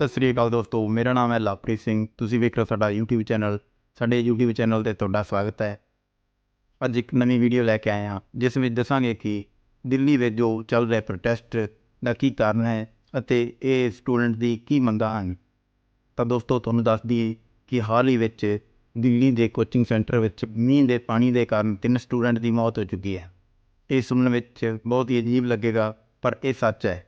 ਸਤਿ ਸ੍ਰੀ ਅਕਾਲ ਦੋਸਤੋ, ਮੇਰਾ ਨਾਮ ਹੈ ਲਵਪ੍ਰੀਤ ਸਿੰਘ। ਤੁਸੀਂ ਵੇਖ ਰਹੇ ਹੋ ਸਾਡਾ YouTube ਚੈਨਲ ਸਾਡੇ YouTube ਚੈਨਲ ਤੇ ਤੁਹਾਡਾ ਸਵਾਗਤ ਹੈ। ਅੱਜ ਇੱਕ ਨਵੀਂ ਵੀਡੀਓ ਲੈ ਕੇ ਆਏ ਹਾਂ, ਜਿਸ ਵਿੱਚ ਦੱਸਾਂਗੇ ਕਿ ਦਿੱਲੀ ਵਿੱਚ ਜੋ ਚੱਲ ਰਿਹਾ ਪ੍ਰੋਟੈਸਟ ਦਾ ਕੀ ਕਾਰਨ ਹੈ ਅਤੇ ਇਹ ਸਟੂਡੈਂਟ ਦੀ ਕੀ ਮੰਗਾਂ ਹਨ। ਤਾਂ ਦੋਸਤੋ, ਤੁਹਾਨੂੰ ਦੱਸ ਦਈਏ ਕਿ ਹਾਲ ਹੀ ਵਿੱਚ ਦਿੱਲੀ ਦੇ ਕੋਚਿੰਗ ਸੈਂਟਰ ਵਿੱਚ ਮੀਂਹ ਦੇ ਪਾਣੀ ਦੇ ਕਾਰਨ ਤਿੰਨ ਸਟੂਡੈਂਟ ਦੀ ਮੌਤ ਹੋ ਚੁੱਕੀ ਹੈ। ਇਹ ਸੁਣਨ ਵਿੱਚ ਬਹੁਤ ਹੀ ਅਜੀਬ ਲੱਗੇਗਾ, ਪਰ ਇਹ ਸੱਚ ਹੈ।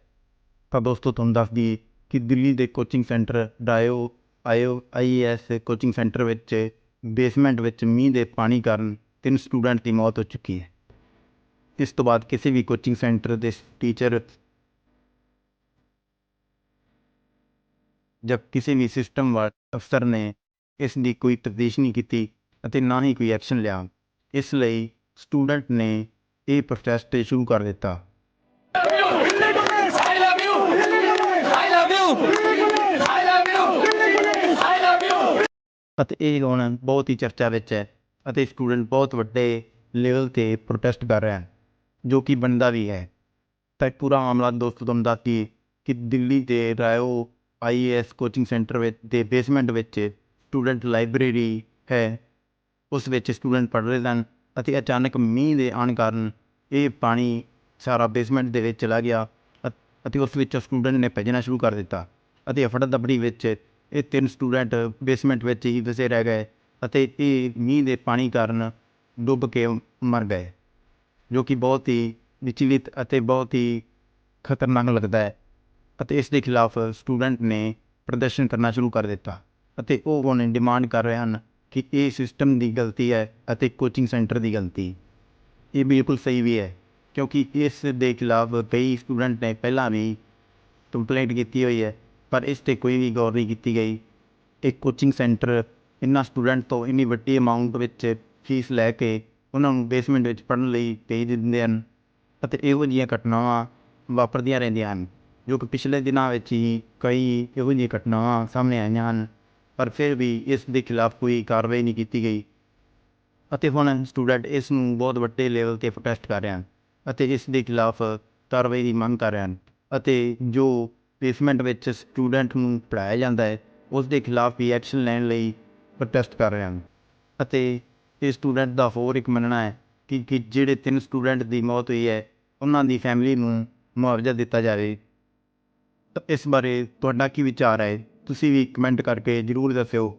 ਤਾਂ ਦੋਸਤੋ, ਤੁਹਾਨੂੰ ਦੱਸ ਦਈਏ ਕਿ ਦਿੱਲੀ ਦੇ ਕੋਚਿੰਗ ਸੈਂਟਰ ਡਾਇਓ, ਆਇਓ, ਆਈ ਆਈਐਸ ਕੋਚਿੰਗ ਸੈਂਟਰ ਵਿੱਚ ਬੇਸਮੈਂਟ ਵਿੱਚ ਮੀਂਹ ਦੇ ਪਾਣੀ ਕਾਰਨ ਤਿੰਨ ਸਟੂਡੈਂਟ ਦੀ ਮੌਤ ਹੋ ਚੁੱਕੀ ਹੈ। ਇਸ ਤੋਂ ਬਾਅਦ ਕਿਸੇ ਵੀ ਕੋਚਿੰਗ ਸੈਂਟਰ ਦੇ ਟੀਚਰ ਜਦ ਕਿਸੇ ਵੀ ਸਿਸਟਮ ਵਾਲੇ ਅਫਸਰ ਨੇ ਇਸ ਦੀ ਕੋਈ ਤਫਤੀਸ਼ ਨਹੀਂ ਕੀਤੀ ਅਤੇ ਨਾ ਹੀ ਕੋਈ ਐਕਸ਼ਨ ਲਿਆ। ਇਸ ਲਈ ਸਟੂਡੈਂਟ ਨੇ ਇਹ ਪ੍ਰੋਟੈਸਟ ਸ਼ੁਰੂ ਕਰ ਦਿੱਤਾ। ਅਤੇ ਇਹ ਹੁਣ ਬਹੁਤ ਹੀ ਚਰਚਾ ਵਿੱਚ ਹੈ ਅਤੇ ਸਟੂਡੈਂਟ ਬਹੁਤ ਵੱਡੇ ਲੈਵਲ ਤੇ ਪ੍ਰੋਟੈਸਟ ਕਰ ਰਿਹਾ ਹੈ ਜੋ ਕਿ ਬਣਦਾ ਵੀ ਹੈ। ਤਾਂ ਇਹ ਪੂਰਾ ਮਾਮਲਾ ਦੋਸਤੋ ਤੁਹਾਨੂੰ ਦੱਸਦੀ ਕਿ ਦਿੱਲੀ ਦੇ ਰਾਇਓ ਆਈਏਐਸ ਕੋਚਿੰਗ ਸੈਂਟਰ ਵਿੱਚ, ਦੇ ਬੇਸਮੈਂਟ ਵਿੱਚ ਸਟੂਡੈਂਟ ਲਾਇਬ੍ਰੇਰੀ ਹੈ। ਉਸ ਵਿੱਚ ਸਟੂਡੈਂਟ ਪੜ੍ਹ ਰਹੇ ਸਨ ਅਤੇ ਅਚਾਨਕ ਮੀਂਹ ਦੇ ਆਉਣ ਕਾਰਨ ਇਹ ਪਾਣੀ ਸਾਰਾ ਬੇਸਮੈਂਟ ਦੇ ਵਿੱਚ ਚਲਾ ਗਿਆ ਅਤੇ ਉਸ ਵਿੱਚ ਸਟੂਡੈਂਟ ਨੇ ਭੱਜਣਾ ਸ਼ੁਰੂ ਕਰ ਦਿੱਤਾ ਅਤੇ ਅਫੜਾ ਦਫੜੀ ਵਿੱਚ ਇਹ ਤਿੰਨ ਸਟੂਡੈਂਟ ਬੇਸਮੈਂਟ ਵਿੱਚ ਹੀ ਫਸੇ ਰਹਿ ਗਏ ਅਤੇ ਇਹ ਮੀਂਹ ਦੇ ਪਾਣੀ ਕਾਰਨ ਡੁੱਬ ਕੇ ਮਰ ਗਏ, ਜੋ ਕਿ ਬਹੁਤ ਹੀ ਵਿਚਲਿਤ ਅਤੇ ਬਹੁਤ ਹੀ ਖਤਰਨਾਕ ਲੱਗਦਾ ਹੈ ਅਤੇ ਇਸ ਦੇ ਖਿਲਾਫ ਸਟੂਡੈਂਟ ਨੇ ਪ੍ਰਦਰਸ਼ਨ ਕਰਨਾ ਸ਼ੁਰੂ ਕਰ ਦਿੱਤਾ ਅਤੇ ਉਹ ਹੁਣ ਡਿਮਾਂਡ ਕਰ ਰਹੇ ਹਨ ਕਿ ਇਹ ਸਿਸਟਮ ਦੀ ਗਲਤੀ ਹੈ ਅਤੇ ਕੋਚਿੰਗ ਸੈਂਟਰ ਦੀ ਗਲਤੀ। ਇਹ ਬਿਲਕੁਲ ਸਹੀ ਵੀ ਹੈ। ਕਿਉਂਕਿ ਇਸ ਦੇ ਖਿਲਾਫ ਕਈ ਸਟੂਡੈਂਟ ਨੇ ਪਹਿਲਾਂ ਵੀ ਕੰਪਲੇਂਟ ਕੀਤੀ ਹੋਈ ਹੈ, ਪਰ ਇਸ ਤੇ ਕੋਈ ਵੀ ਗੌਰ ਨਹੀਂ ਕੀਤੀ ਗਈ। ਇਹ ਕੋਚਿੰਗ ਸੈਂਟਰ ਇਹਨਾਂ ਸਟੂਡੈਂਟ ਤੋਂ ਇੰਨੀ ਵੱਡੀ ਅਮਾਊਂਟ ਵਿੱਚ ਫੀਸ ਲੈ ਕੇ ਉਹਨਾਂ ਨੂੰ ਬੇਸਮੈਂਟ ਵਿੱਚ ਪੜ੍ਹਨ ਲਈ ਭੇਜ ਦਿੰਦੇ ਹਨ ਅਤੇ ਇਹੋ ਜਿਹੀਆਂ ਘਟਨਾਵਾਂ ਵਾਪਰਦੀਆਂ ਰਹਿੰਦੀਆਂ ਹਨ, ਜੋ ਕਿ ਪਿਛਲੇ ਦਿਨਾਂ ਵਿੱਚ ਹੀ ਕਈ ਇਹੋ ਜਿਹੀਆਂ ਘਟਨਾਵਾਂ ਸਾਹਮਣੇ ਆਈਆਂ ਹਨ, ਪਰ ਫਿਰ ਵੀ ਇਸ ਦੇ ਖਿਲਾਫ ਕੋਈ ਕਾਰਵਾਈ ਨਹੀਂ ਕੀਤੀ ਗਈ। ਅਤੇ ਹੁਣ ਸਟੂਡੈਂਟ ਇਸ ਨੂੰ ਬਹੁਤ ਵੱਡੇ ਲੈਵਲ ਤੇ ਪ੍ਰੋਟੈਸਟ ਕਰ ਰਹੇ ਹਨ। ਅਤੇ ਇਸ ਦੇ ਖਿਲਾਫ ਕਾਰਵਾਈ ਦੀ ਮੰਗ ਕਰ ਰਹੇ ਹਨ ਅਤੇ ਜੋ ਪਲੇਸਮੈਂਟ ਵਿੱਚ ਸਟੂਡੈਂਟ ਨੂੰ ਪੜ੍ਹਾਇਆ ਜਾਂਦਾ ਹੈ, ਉਸ ਦੇ ਖਿਲਾਫ ਵੀ ਐਕਸ਼ਨ ਲੈਣ ਲਈ ਪ੍ਰੋਟੈਸਟ ਕਰ ਰਹੇ ਹਨ ਅਤੇ ਇਹ ਸਟੂਡੈਂਟ ਦਾ ਹੋਰ ਇੱਕ ਮੰਨਣਾ ਹੈ ਕਿ ਕਿ ਜਿਹੜੇ ਤਿੰਨ ਸਟੂਡੈਂਟ ਦੀ ਮੌਤ ਹੋਈ ਹੈ, ਉਹਨਾਂ ਦੀ ਫੈਮਿਲੀ ਨੂੰ ਮੁਆਵਜ਼ਾ ਦਿੱਤਾ ਜਾਵੇ। ਤਾਂ ਇਸ ਬਾਰੇ ਤੁਹਾਡਾ ਕੀ ਵਿਚਾਰ ਹੈ? ਤੁਸੀਂ ਵੀ ਕਮੈਂਟ ਕਰਕੇ ਜ਼ਰੂਰ ਦੱਸਿਓ।